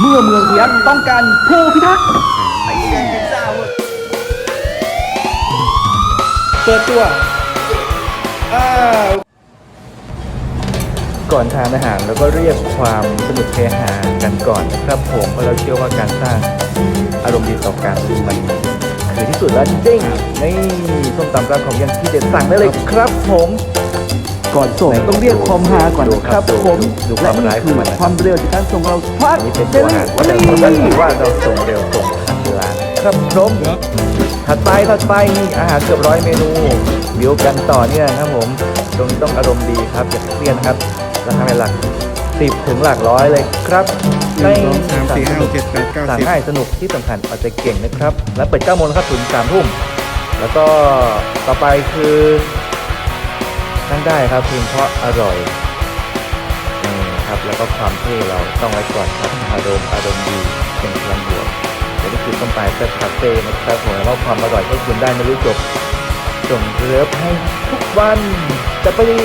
เมื่อเมืองพยัคฆ์ต้องการผู้พิทักษ์ไอ้เปิดตัว อ้าว ก่อนทานอาหารแล้วก็เรียกความสนุกเฮฮากันก่อนนะครับผมเพราะเราเชื่อว่าการสร้างอารมณ์ดีต่อกันมันคือที่สุดแล้วจริงๆนี่ส้มตำร้านของยังที่เด็ดสั่งได้เลยครับผม ก่อนส่งต้องเรียกความฮาก่อนนะครับดูผมดูคและวามนี่ร้ายขคือองมันนะความเร็วจากการส่งเราฟัดนี่เป็นเดตัวลิอาหารเวก็อจะรี่รู้กันว่าเราส่งเร็วส่งทันเวลาครับผมถัดไปถัดไปมีอาหารเกือบร้อยเมนูวิวกันต่อเนี่ยนะครับผมตรงนี้ต้องอารมณ์ดีครับอย่าเครียดนะครับราคาในหลักสิบถึงหลักร้อยเลยครับหนึ่งสองสามสี่ห้าหกเจ็ดแปดเก้าสั่งสิบง่ายสนุกที่สำคัญเอาใจเก่งนะครับ และเปิด9โมงนะครับถึง3ทุ่มแล้วก็ต่อไปคือ นั่งได้ครับเพียงเพราะอร่อยนี่ครับแล้วก็ความเท่เราต้องไว้ก่อนครับอารมณ์อารมณ์ดีเป็นพลังบวกเดี๋ยวนี้คือต้องไปเซตคาเฟ่นะครับผมแล้วความอร่อยให้คุณได้ไม่รู้จบส่งเลิฟให้ทุกวันจะไปดี